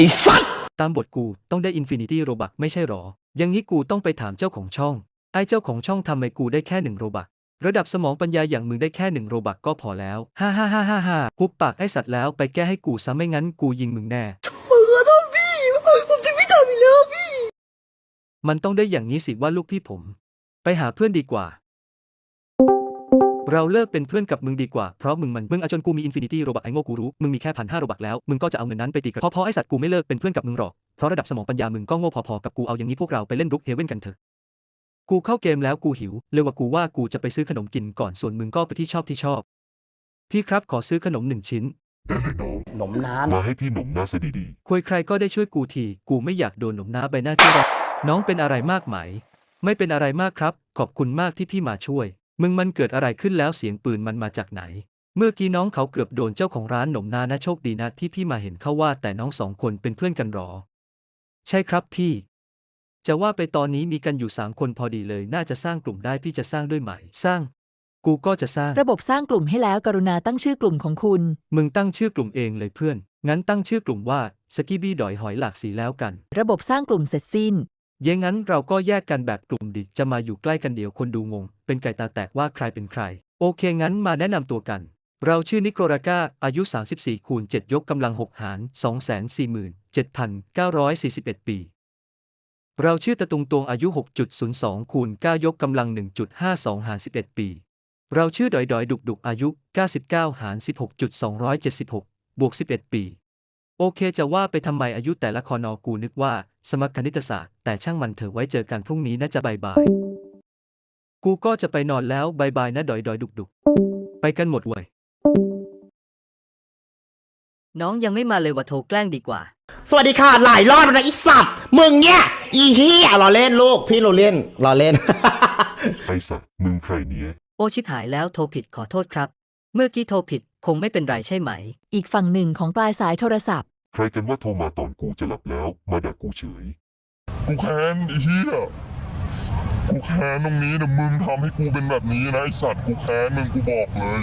ไอ้สัตว์ ตามบทกูต้องได้อินฟินิตี้โรบักไม่ใช่หรออย่างนี้กูต้องไปถามเจ้าของช่อง ไอ้เจ้าของช่องทำไมกูได้แค่หนึ่งโรบักระดับสมองปัญญาอย่างมึงได้แค่หนึ่งโรบักก็พอแล้วฮ่าฮ่าฮ่าฮ่าฮ่าคุบปากไอ้สัตว์แล้วไปแก้ให้กูซะไม่งั้นกูยิงมึงแน่ผมขอโทษพี่ผมจะไม่ทำอีกแล้วพี่ มันต้องได้อย่างนี้สิว่าลูกพี่ผม ไปหาเพื่อนดีกว่า เราเลิกเป็นเพื่อนกับมึงดีกว่า เพราะมึงมัน มึงอาจนกูมีอินฟินิตี้โรบักไอโง่กูรู้ มึงมีแค่พันห้าโรบักแล้ว มึงก็จะเอาเงินนั้นไปตีกระเพาะเพราะไอสัตว์กูไม่เลิกเป็นเพื่อนกับมึงหรอก เพราะระดับสมองปัญญามึงก็โง่พอๆกับกูเอาอย่างนี้พวกเราไปเล่นบรุกเฮเว่นกันเถอะ กูเข้าเกมแล้วกูหิว เลยว่ากูว่ากูจะไปซื้อขนมกินก่อนส่วนมึงก็ไปที่ชอบที่ชอบ พี่ครับขอซื้อขนมหนึ่งชิ้นหนมนานมาให้พี่หนุ่มหน้าซะดีคุยใครก็ได้ช่วยกูที กูไม่อยากโดนหนมน้าใบหน้าที่รักน้องเป็นอะไรมากไหม ไม่เป็นอะไรมากครับ ขอบคุณมากที่พี่มาช่วย มึงมันเกิดอะไรขึ้นแล้วเสียงปืนมันมาจากไหน เมื่อกี้น้องเขาเกือบโดนเจ้าของร้านหนมนานะโชคดีนะที่พี่มาเห็นเขาว่าแต่น้องสองคนเป็นเพื่อนกันหรอ ใช่ครับพี่ จะว่าไปตอนนี้มีกันอยู่สามคนพอดีเลย น่าจะสร้างกลุ่มได้พี่จะสร้างด้วยไหม สร้าง กูก็จะสร้าง ระบบสร้างกลุ่มให้แล้วกรุณาตั้งชื่อกลุ่มของคุณ มึงตั้งชื่อกลุ่มเองเลยเพื่อน งั้นตั้งชื่อกลุ่มว่าสกิบี้ดอยหอยหลากสีแล้วกัน ระบบสร้างกลุ่มเสร็จสิ้น เย้งั้นเราก็แยกกันแบบกลุ่มดิจะมาอยู่ใกล้กันเดี๋ยวคนดูงง เป็นไก่ตาแตกว่าใครเป็นใคร โอเคงั้นมาแนะนำตัวกัน เราชื่อนิโคราก้า อายุ 34 คูณ 7 ยกกำลัง 6 หาร 247,941 ปี เราชื่อตะตุงตวงอายุ 6.02 คูณ 9 ยกกำลัง 1.52 หาร 11 ปี เราชื่อดอยดอยดุกดุกอายุ 99 หาร 16.276 บวก 11 ปีโอเคจะว่าไปทำไมอายุแต่ละคอนอกูนึกว่า สมคณิตศาสตร์ แต่ช่างมันเถอะไว้เจอกันพรุ่งนี้น่าจะบายบาย กูก็จะไปนอนแล้วบายบายนะดอยดอยดุกดุกไปกันหมดเว้ยน้องยังไม่มาเลยว่าโทรแกล้งดีกว่า สวัสดีค่ะ หลายรอบแล้วนะไอีสัตว์มึงเนี่ย อีเฮียเราเล่นลูก พี่เราเล่นเราเล่นๆไอ้สัตว์มึงใครเนี่ย โอชิบหายแล้วโทรผิดขอโทษครับ เมื่อกี้โทรผิดคงไม่เป็นไรใช่ไหม อีกฝั่งหนึ่งของปลายสายโทรศัพท์ ใครกันว่าโทรมาตอนกูจะหลับแล้ว มาด่ากูเฉย กูแค้นไอ้เหี้ย กูแค้นตรงนี้นะมึงทำให้กูเป็นแบบนี้นะไอสัตว์กูแค้นมึงกูบอกเลย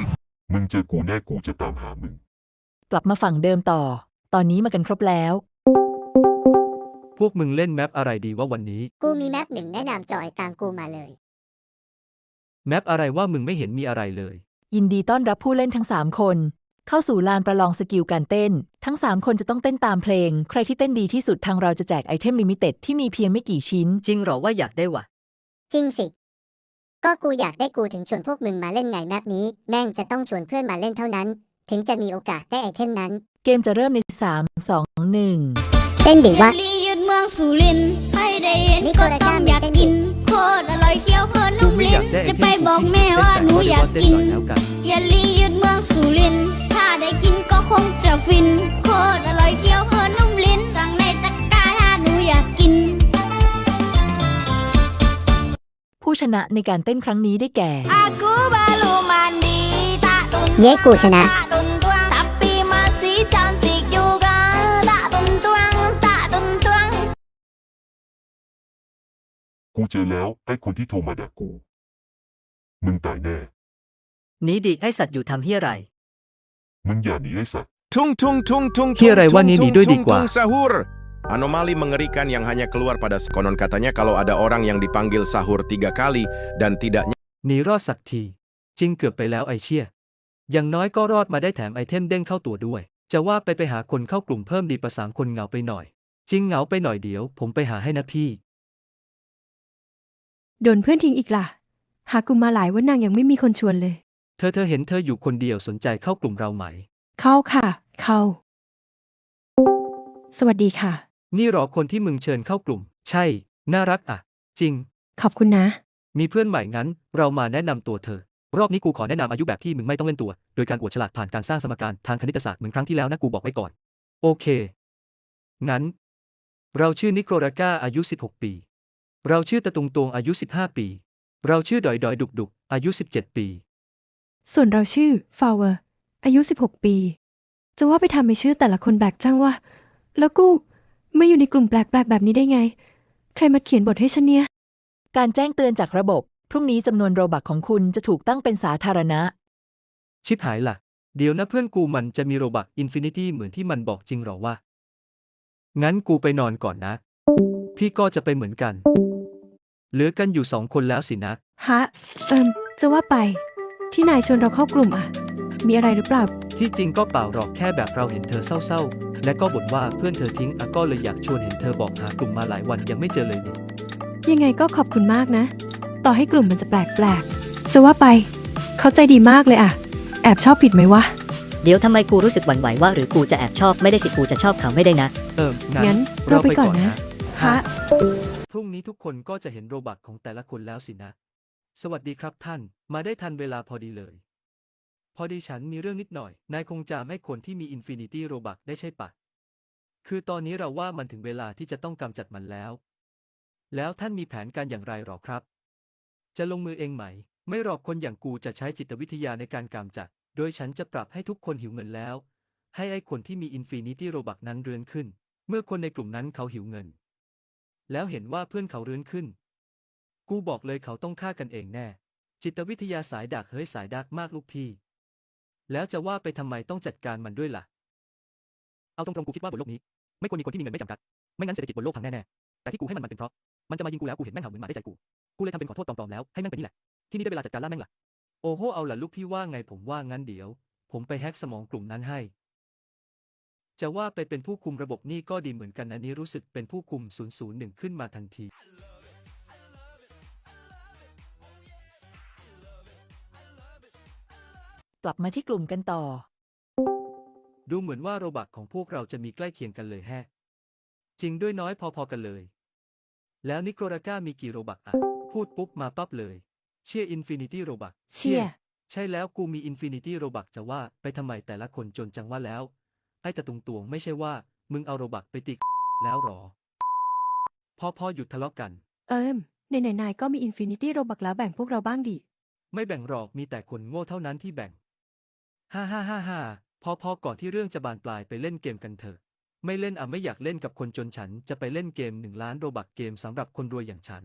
มึงเจอกูแน่กูจะตามหามึง กลับมาฝั่งเดิมต่อ ตอนนี้มากันครบแล้ว พวกมึงเล่นแมปอะไรดีว่าวันนี้ กูมีแมปหนึ่งแนะนำจอยตามกูมาเลย แมปอะไรว่ามึงไม่เห็นมีอะไรเลย ยินดีต้อนรับผู้เล่นทั้ง 3 คน เข้าสู่ลานประลองสกิลการเต้น ทั้ง 3 คนจะต้องเต้นตามเพลง ใครที่เต้นดีที่สุดทางเราจะแจกไอเทมลิมิเต็ดที่มีเพียงไม่กี่ชิ้น จริงเหรอว่าอยากได้วะ จริงสิ ก็กูอยากได้กูถึงชวนพวกมึงมาเล่นไงแมปนี้ แม่งจะต้องชวนเพื่อนมาเล่นเท่านั้น ถึงจะมีโอกาสได้ไอเทมนั้น เกมจะเริ่มใน 3 2 1 เต้นดิวะลียืดเมืองสุรินทร์ให้ได้เห็นนี่ก็โกรธต้องจ้าอยากมีเต้นกินดิโคตรอร่อยเคี้ยวเพลินกูนุ่มไม่ลิ้อนยากได้ไอจะเทมไปบอกแม่ว่าหนูอยากเต้นกินหน่อยแล้วกันอย่าลียืดเมืองสุรินทร์ถ้าได้กินก็คงจะฟิน โคตรอร่อยเคี้ยวเพลินนุ่ม ชนะในการเต้นครั้งนี้ได้แก่ Aku baru mandi tak tuntuang เย้กูชนะ tak tuntuang tapi masih cantik juga tak tuntuang tak tuntuang กูเจอแล้วไอ้คนที่โทรมาด่ากู มึงตายแน่หนีดิไอสัตว์อยู่ทำเฮียอะไร มึงอย่าหนีไอ้สัตว์ Tung tung tung tung ที่อะไรว่านี่หนีด้วยดีกว่า tung sahur. Anomali mengerikan yang hanya keluar pada konon katanya kalau ada orang yang dipanggil sahur tiga kali dan tidak หนีรอดสักที จริงเกือบไปแล้วไอเชี่ย อย่างน้อยก็รอดมาได้แถมไอเทมเด้งเข้าตัวด้วย จะว่าไปไปหาคนเข้ากลุ่มเพิ่มดีประสามคนเหงาไปหน่อย จริงเหงาไปหน่อยเดี๋ยว ผมไปหาให้นะพี่ โดนเพื่อนทิ้งอีกล่ะ หากูมาหลายว่านางยังไม่มีคนชวนเลย เธอเธอเห็นเธออยู่คนเดียวสนใจเข้ากลุ่มเราไหม เข้าค่ะ เข้า สวัสดีค่ะ นี่หรอคนที่มึงเชิญเข้ากลุ่ม ใช่ น่ารักอะ จริง ขอบคุณนะ มีเพื่อนใหม่งั้น เรามาแนะนำตัวเธอ รอบนี้กูขอแนะนำอายุแบบที่มึงไม่ต้องเล่นตัว โดยการอวดฉลาดผ่านการสร้างสมการทางคณิตศาสตร์เหมือนครั้งที่แล้วนะกูบอกไว้ก่อน โอเค งั้น เราชื่อนิโคราก้าอายุ 16 ปี เราชื่อตะตุงตวงอายุ 15 ปี เราชื่อดอยดอยดุกดุกอายุ 17 ปี ส่วนเราชื่อฟาวเวอร์อายุ 16 ปี จะว่าไปทำไม่ชื่อแต่ละคนแปลกจังวะแล้วกู ไม่อยู่ในกลุ่มแปลกๆแบบนี้ได้ไง ใครมาเขียนบทให้ฉันเนี่ย การแจ้งเตือนจากระบบ พรุ่งนี้จำนวนโรบักของคุณจะถูกตั้งเป็นสาธารณะ ชิบหายละ่ะ เดี๋ยวนะเพื่อนกูมันจะมีโรบักอินฟินิตี้เหมือนที่มันบอกจริงเหรอวะ งั้นกูไปนอนก่อนนะ พี่ก็จะไปเหมือนกัน เหลือกันอยู่สองคนแล้วสินะ ฮะ เอิมจะว่าไป ที่นายชวนเราเข้ากลุ่มอะมีอะไรหรือเปล่า ที่จริงก็เปล่าหรอกแค่แบบเราเห็นเธอเศร้าๆ และก็บ่นว่าเพื่อนเธอทิ้งอะก็เลยอยากชวนเห็นเธอบอกหากลุ่มมาหลายวันยังไม่เจอเลยนี่ยังไงก็ขอบคุณมากนะ ต่อให้กลุ่มมันจะแปลกๆจะว่าไป เขาใจดีมากเลยอะแอบชอบผิดไหมวะ เดี๋ยวทำไมกูรู้สึกหวั่นไหวว่าหรือกูจะแอบชอบไม่ได้สิกูจะชอบเขาไม่ได้นะ เอองั้งั้นนเราไปก่อนนะฮะพรุ่งนี้ทุกคนก็จะเห็นโรบักของแต่ละคนแล้วสินะ สวัสดีครับท่าน มาได้ทันเวลาพอดีเลย พอดีฉันมีเรื่องนิดหน่อย นายคงจะไม่คนที่มีอินฟินิตี้โรบักได้ใช่ปะ คือตอนนี้เราว่ามันถึงเวลาที่จะต้องกำจัดมันแล้ว แล้วท่านมีแผนการอย่างไรหรอครับ จะลงมือเองไหม ไม่หรอกคนอย่างกูจะใช้จิตวิทยาในการกำจัด โดยฉันจะปรับให้ทุกคนหิวเงินแล้ว ให้ไอ้คนที่มีอินฟินิตี้โรบักนั้นเรือนขึ้น เมื่อคนในกลุ่มนั้นเขาหิวเงิน แล้วเห็นว่าเพื่อนเขาเรือนขึ้น กูบอกเลยเขาต้องฆ่ากันเองแน่ จิตวิทยาสายดักเฮ้ยสายดักมากลูกพี่ แล้วจะว่าไปทำไมต้องจัดการมันด้วยล่ะ เอาตรงๆกูคิดว่าบนโลกนี้ ไม่ควรมีคนที่มีเงินไม่จำกัด ไม่งั้นเศรษฐกิจบนโลกพังแน่ๆ แต่ที่กูให้มันมันเป็นเพราะ มันจะมายิงกูแล้วกูเห็นแม่งเห่าเหมือนหมาได้ใจกู กูเลยทำเป็นขอโทษปลอมๆแล้วให้แม่งเป็นนี่แหละ ที่นี่ได้เวลาจัดการล่าแม่งล่ะโอ้โหเอาล่ะลูกพี่ว่าไงผมว่างั้นเดี๋ยว ผมไปแฮ็กสมองกลุ่มนั้นให้ จะว่าไปเป็นผู้คุมระบบนี่ก็ดีเหมือนกันอันนี้รู้สึกเป็นผู้คุม 001 ขึ้นมาทันที กลับมาที่กลุ่มกันต่อ ดูเหมือนว่าโรบักของพวกเราจะมีใกล้เคียงกันเลยแฮะ จริงด้วยน้อยพอๆกันเลย แล้วนิโคราก้ามีกี่โรบักอะพูดปุ๊บมาปั๊บเลย เชียอินฟินิตี้โรบักเชี่ย ใช่แล้วกูมีอินฟินิตี้โรบักจะว่าไปทำไมแต่ละคนจนจังว่าแล้ว ไอ้ตะตุงตวงไม่ใช่ว่า มึงเอาโรบักไปติกแล้วหรอ พอพอหยุดทะเลาะกัน เอิมในไหนๆก็มีอินฟินิตี้โรบักแล้วแบ่งพวกเราบ้างดิ ไม่แบ่งหรอกมีแต่คนโง่เท่านั้นที่แบ่ง ฮ่าฮ่าฮ่าฮ่าพอพอก่อนที่เรื่องจะบานปลายไปเล่นเกมกันเถอะ ไม่เล่นอะไม่อยากเล่นกับคนจนฉันจะไปเล่นเกมหนึ่งล้านโรบักเกมสำหรับคนรวยอย่างฉัน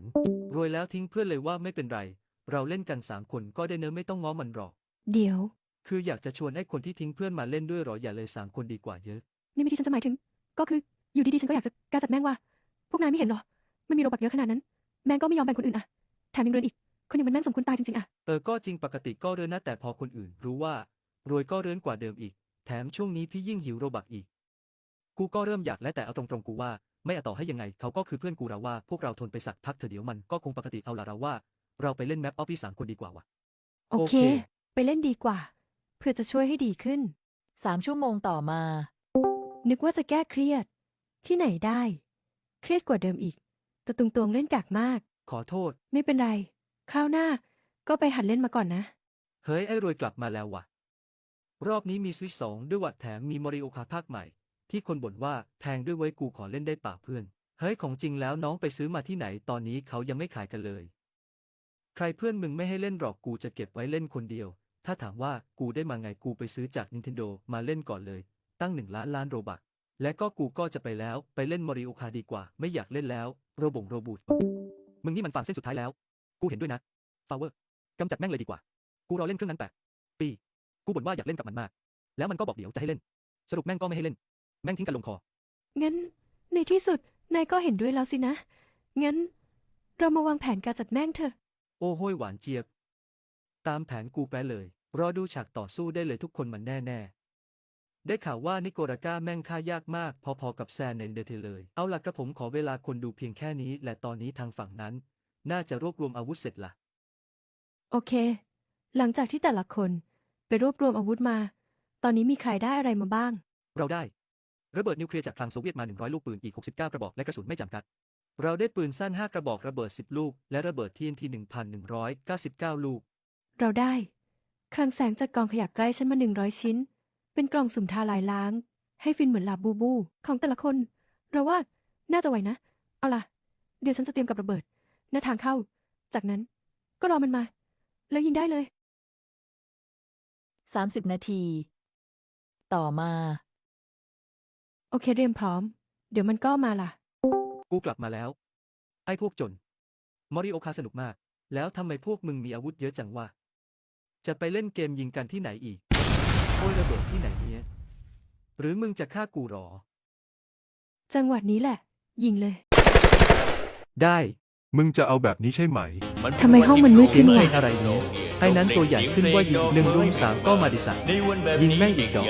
รวยแล้วทิ้งเพื่อนเลยว่าไม่เป็นไร เราเล่นกันสามคนก็ได้เนอะไม่ต้องง้อมันหรอก เดี๋ยว คืออยากจะชวนไอ้คนที่ทิ้งเพื่อนมาเล่นด้วยหรออย่าเลยสามคนดีกว่าเยอะนี่ไม่ที่ฉันจะหมายถึง ก็คืออยู่ดีๆฉันก็อยากจะกาจัดแม่งว่า พวกนายไม่เห็นหรอ มันมีโรบักเยอะขนาดนั้น แม่งก็ไม่ยอมแบ่งคนอื่นอะแถมยังเรือนอีก คนอย่างมันแม่งสมควรตายจริงๆอะ เออก็จริงปกติก็เรือนนะแต่พอคนอื่นรู้ว่า รวยก็เรือนกว่าเดิมอีก แถมช่วงนี้พี่ยิ่งหิวโรบักอีก กูก็เริ่มอยากและแต่เอาตรงๆกูว่า ไม่เอาต่อให้ยังไง เขาก็คือเพื่อนกูเราว่าพวกเราทนไปสักพักเถอะเดี๋ยวมันก็คงปกติเอาละเราว่า เราไปเล่นแมปออฟฟี่สามคนดีกว่าวะโอเคโอเคไปเล่นดีกว่า เพื่อจะช่วยให้ดีขึ้นสามชั่วโมงต่อมา นึกว่าจะแก้เครียด ที่ไหนได้ เครียดกว่าเดิมอีกแต่ตุงตวงเล่นกากมาก ขอโทษ ไม่เป็นไร คราวหน้า ก็ไปหัดเล่นมาก่อนนะ เฮ้ยไอ้รวยกลับมาแล้วว่ะ รอบนี้มีสวิตสองด้วยว่ะแถมมีมอริโอคาภาคใหม่ ที่คนบ่นว่าแพงด้วยไว้กูขอเล่นได้ป่าเพื่อน เฮ้ยของจริงแล้วน้องไปซื้อมาที่ไหนตอนนี้เขายังไม่ขายกันเลย ใครเพื่อนมึงไม่ให้เล่นหรอกกูจะเก็บไว้เล่นคนเดียว ถ้าถามว่ากูได้มาไงกูไปซื้อจาก Nintendo มาเล่นก่อนเลย ตั้งหนึ่งล้านล้านโรบักและก็กูก็จะไปแล้วไปเล่นมอริโอคาดีกว่า ไม่อยากเล่นแล้ว โรบงโรบูทมึงนี่มันฟังเส้นสุดท้ายแล้ว กูเห็นด้วยนะฟาวเวอร์กำจัดแม่งเลยดีกว่า กูรอเล่นเครื่องนั้นแปดปี กูบ่นว่าอยากเล่นกับมันมาก แล้วมันก็บอกเดี๋ยวจะให้เล่น สรุปแม่งก็ไม่ให้เล่น แม่งทิ้งกันลงคอ งั้น ในที่สุด นายก็เห็นด้วยแล้วสินะ งั้น เรามาวางแผนการจัดแม่งเถอะ โอ้โห้ยหวานเจี๊ยบ ตามแผนกูแปะเลย รอดูฉากต่อสู้ได้เลยทุกคนมันแน่ๆได้ข่าวว่านิโกราก้าแม่งฆ่ายากมาก พอๆกับแซนในเดเทเลย เอาล่ะกระผมขอเวลาคนดูเพียงแค่นี้ และตอนนี้ทางฝั่งนั้น น่าจะรวบรวมอาวุธเสร็จละ โอเค หลังจากที่แต่ละคน ไปรวบรวมอาวุธมา ตอนนี้มีใครได้อะไรมาบ้าง เราได้ ระเบิดนิวเคลียร์จากคลังโซเวียตมา 100 ลูกปืนอีก 69 กระบอกและกระสุนไม่จำกัด เราได้ปืนสั้น 5 กระบอกระเบิด 10 ลูก และระเบิด TNT 1,199 ลูก เราได้ คลังแสงจากกองขยะใกล้ฉันมาหนึ่งร้อยชิ้น เป็นกล่องสุ่มทาลายล้าง ให้ฟินเหมือนลาบูบู ของแต่ละคน เราว่าน่าจะไหวนะ เอาล่ะ เดี๋ยวฉันจะเตรียมกับระเบิดหน้าทางเข้า จากนั้นก็รอมันมา แล้วยิงได้เลย 30นาที ต่อมา โอเคเตรียมพร้อม เดี๋ยวมันก็มาล่ะ กูกลับมาแล้ว ไอ้พวกจน มอริโอคาสนุกมาก แล้วทำไมพวกมึงมีอาวุธเยอะจังวะ จะไปเล่นเกมยิงกันที่ไหนอีก โอ้ยระเบิดที่ไหนเนี่ย หรือมึงจะฆ่ากูหรอ จังหวัดนี้แหละ ยิงเลย ได้ มึงจะเอาแบบนี้ใช่ไหม ทำไมห้องมันมืดเสียขึ้งนเพลวะงอะไรเนี่ย ไอ้นั้นตัวใหญ่ขึ้นว่ายิงหนึ่งรุ่มสามก็มาดิสัตว์ยิงแม่งอีกดอก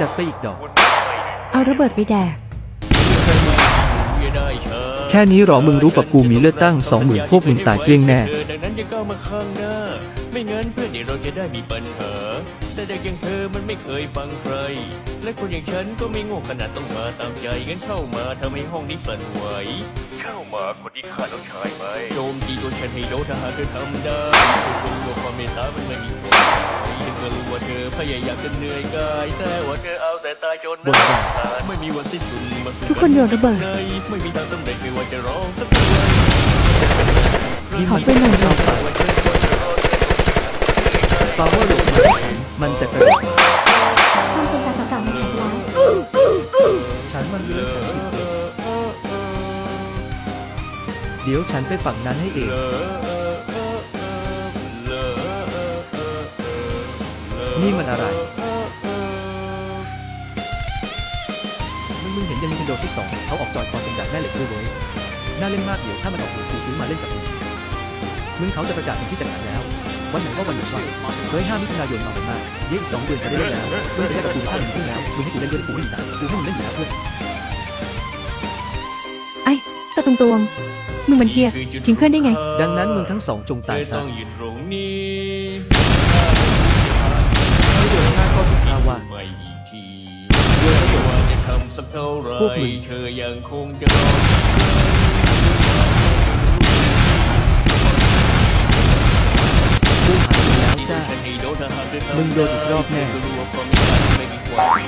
จัดไปอีกดอก เอาระเบิดไปแดก แค่นี้หรอมึงรู้ปะกูมีเลือดตั้งสองหมื่นพวกมึงตายเกลี้ยงแน่ ดังนั้นอย่าก้าวมาข้างหน้า ไม่งั้นเพื่อนเดี๋ยวเราจะได้มีปัญหา แต่เด็กอย่างเธอมันไม่เคยฟังใคร และคนอย่างฉันก็ไม่โง่ขนาดต้องมาตามใจงั้นเข้ามาทำให้ห้องนี้สั่นไหวเข้ามาคนที่ฆ่าน้องชายไหมโจมตีตัวฉันให้โดนถ้าหากเธอทำได้คนรู้ว่าความเมตตามันไม่มีผลฉันก็รู้ว่าเธอพยายามจะเหนื่อยกายแต่ว่าเธอเอาแต่ตายจนหน้าตายไม่มีวันสิ้นสุดมาสู้ทุกคนโยนระเบิดในไม่มีทางสำเร็จไม่ว่าจะร้องสักเท่าไหร่ยิงขอไปหน่อยดิเอาไปฟาวเวอร์หลบมันจะกระโดด ความทรงจำเก่นหายไปแล้วฉันมันเลือกฉันผิดเองเดี๋ยวฉันไปฝั่งนั้นให้เอง นี่มันอะไร มึงมึงเห็นยัง Nintendo ที่สองเขาออกจอยคอนเป็นแบบแม่เหล็กด้วยเว้ยน่าเล่นมากเดี๋ยวถ้ามันออกเดี๋ยวกูซื้อมาเล่นกับมึงมึงเขาจะประกาศวันที่จะขายแล้ว วันไหนก็วันหยุดว่างเฮ้ยห้ามิถุนายนเอาไปมากเดี๋ยวอีกสองเดือนจะได้เล่นแล้วมึงจะได้กับกูห้าหนึ่งที่แล้วมึงให้กูเล่นด้วยกูไม่มีตังค์กูให้มึงเล่นอยู่แล้วเพื่อนไอ้ตะตุงตวงมึงมันเฮียทิ้งเพื่อนได้ไง ดังนั้นมึงทั้งสองจงตายซะต้องยืนตรงนี้ไม่โดนฆ่าก็ถูกฆ่าว่าไม่อีกทีไม่ว่าจะทำสักเท่าไหรพวกมึงเธอยังคงจะรอ จ้าฉันให้โดนถ้าหากเธอทำมึงโดนอีกรอบแน่เธรู้ว่าความไม่ได้ไม่มีความ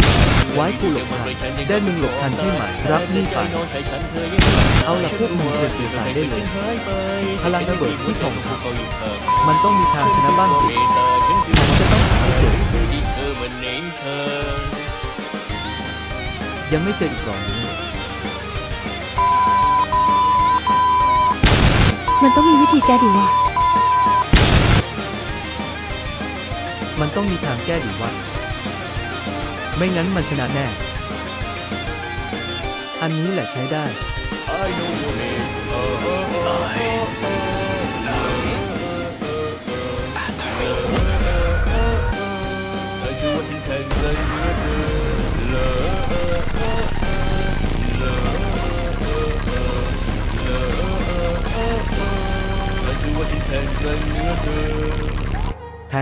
ไว้กูหลบทันได้มึงหลบทันใช่ไหม รับนี่ไปน้องชายฉันเธอยังเอาล่ะพวกมึงเตรียมตัวตายได้เลยหายไปพลังระเบิดที่ส่งเขาอยู่ข้างมันต้องมีทางชนะบ้างสิเมตตาฉันคือฉันจะต้องหาให้เจอที่เธอมันเน้นเธอยังไม่เจออีกหรอนี้มันต้องมีวิธีแก้ดิวะ มันต้องมีทางแก้ดีวะ ไม่งั้นมันชนะแน่ อันนี้แหละใช้ได้ I know your name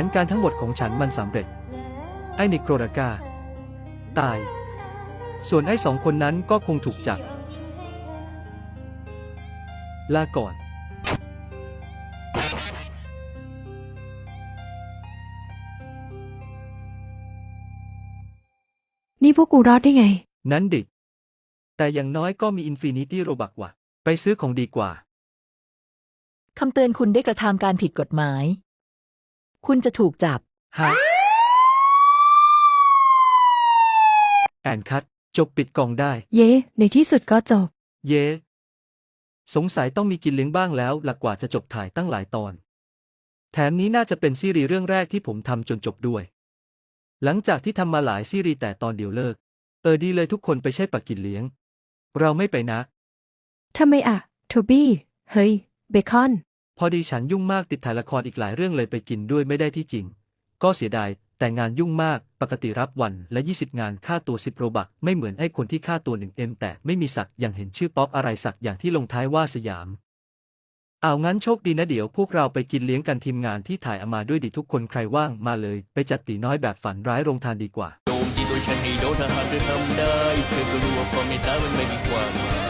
นการทั้งหมดของฉันมันสำเร็จ ไอ้นิโครดากา ตาย ส่วนไอ้สองคนนั้นก็คงถูกจับ ลาก่อนนี่พวกกูรอดได้ไง นั้นดิ แต่อย่างน้อยก็มีอินฟินิตี้โรบักว่ะ ไปซื้อของดีกว่า คำเตือนคุณได้กระทำการผิดกฎหมาย คุณจะถูกจับ ฮะแอนคัดจบปิดกล่องได้ เย้ในที่สุดก็จบ เย้ สงสัยต้องมีกินเลี้ยงบ้างแล้ว หลักกว่าจะจบถ่ายตั้งหลายตอน แถมนี้น่าจะเป็นซีรีส์เรื่องแรกที่ผมทำจนจบด้วย หลังจากที่ทำมาหลายซีรีส์แต่ตอนเดียวเลิก เออดีเลยทุกคนไปใช่ปักกินเลี้ยง เราไม่ไปนะ ทำไมอะ โทบี้ เฮ้ย เบคอนพ อดีฉันยุ่งมากติดถ่ายละครอีกหลายเรื่องเลยไปกินด้วยไม่ได้ที่จริง ก็เสียดาย แต่งานยุ่งมาก ปกติรับวันและ 20 งานค่าตัว 10 โรบักไม่เหมือนไอ้คนที่ค่าตัว 1M แต่ไม่มีสักอย่างเห็นชื่อป๊อปอะไรสักอย่างที่ลงท้ายว่าสยามเอางั้นโชคดีนะเดี๋ยวพวกเราไปกินเลี้ยงกันทีมงานที่ถ่ายเอามาด้วยดิทุกคนใครว่างมาเลย ไปจัดตีน้อยแบบฝันร้ายโรงทานดีกว่าโจมตีตัวฉันให้โดนถ้าหากเธอทำได้เธอก็รู้ว่าความเมตตามันไม่มีความหมาย